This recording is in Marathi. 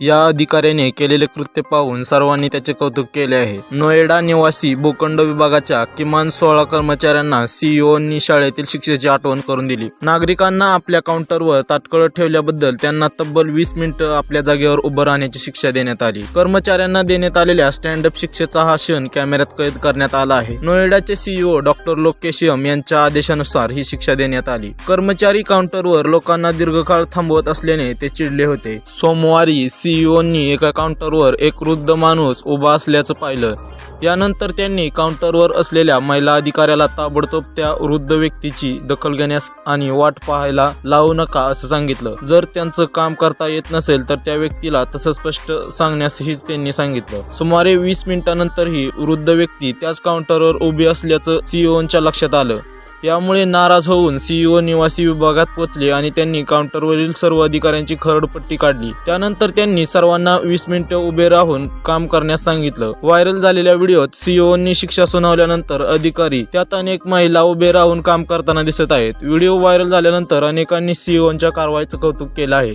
या अधिकाऱ्याने केलेले कृत्य पाहून सर्वांनी त्याचे कौतुक केले आहे. नोएडा निवासी भूखंड विभागाच्या किमान सोळा कर्मचाऱ्यांना सीईओनी शाळेतील शिक्षेची आठवण करून दिली. नागरिकांना आपल्या काउंटरवर ताटकळ ठेवल्याबद्दल त्यांना तब्बल वीस मिनिटं आपल्या जागेवर उभं राहण्याची शिक्षा देण्यात आली. कर्मचाऱ्यांना देण्यात आलेल्या स्टँडअप शिक्षेचा हा क्षण कॅमेऱ्यात कैद करण्यात आला आहे. नोएडाचे सीईओ डॉक्टर लोकेशियम यांच्या आदेशानुसार ही शिक्षा देण्यात आली. कर्मचारी काउंटरवर लोकांना दीर्घकाळ थांबवत असल्याने ते चिडले होते. सोमवारी सीईओंनी एका काउंटरवर एक वृद्ध माणूस उभा असल्याचं पाहिलं. यानंतर त्यांनी काउंटरवर असलेल्या महिला अधिकाऱ्याला ताबडतोब त्या वृद्ध व्यक्तीची दखल घेण्यास आणि वाट पाहायला लावू नका असं सांगितलं. जर त्यांचं काम करता येत नसेल तर त्या व्यक्तीला तसं स्पष्ट सांगण्यासही त्यांनी सांगितलं. सुमारे वीस मिनिटांनंतरही वृद्ध व्यक्ती त्याच काउंटरवर उभी असल्याचं सीईओच्या लक्षात आलं. यामुळे नाराज होऊन सीईओ निवासी विभागात पोहोचले आणि त्यांनी काउंटरवरील सर्व अधिकाऱ्यांची खरडपट्टी काढली. त्यानंतर त्यांनी सर्वांना वीस मिनिटं उभे राहून काम करण्यास सांगितलं. व्हायरल झालेल्या व्हिडिओत सीईओनी शिक्षा सुनावल्यानंतर अधिकारी त्यात अनेक महिला उभे राहून काम करताना दिसत आहेत. व्हिडिओ व्हायरल झाल्यानंतर अनेकांनी सीईओच्या कारवाईचं कौतुक केलं आहे.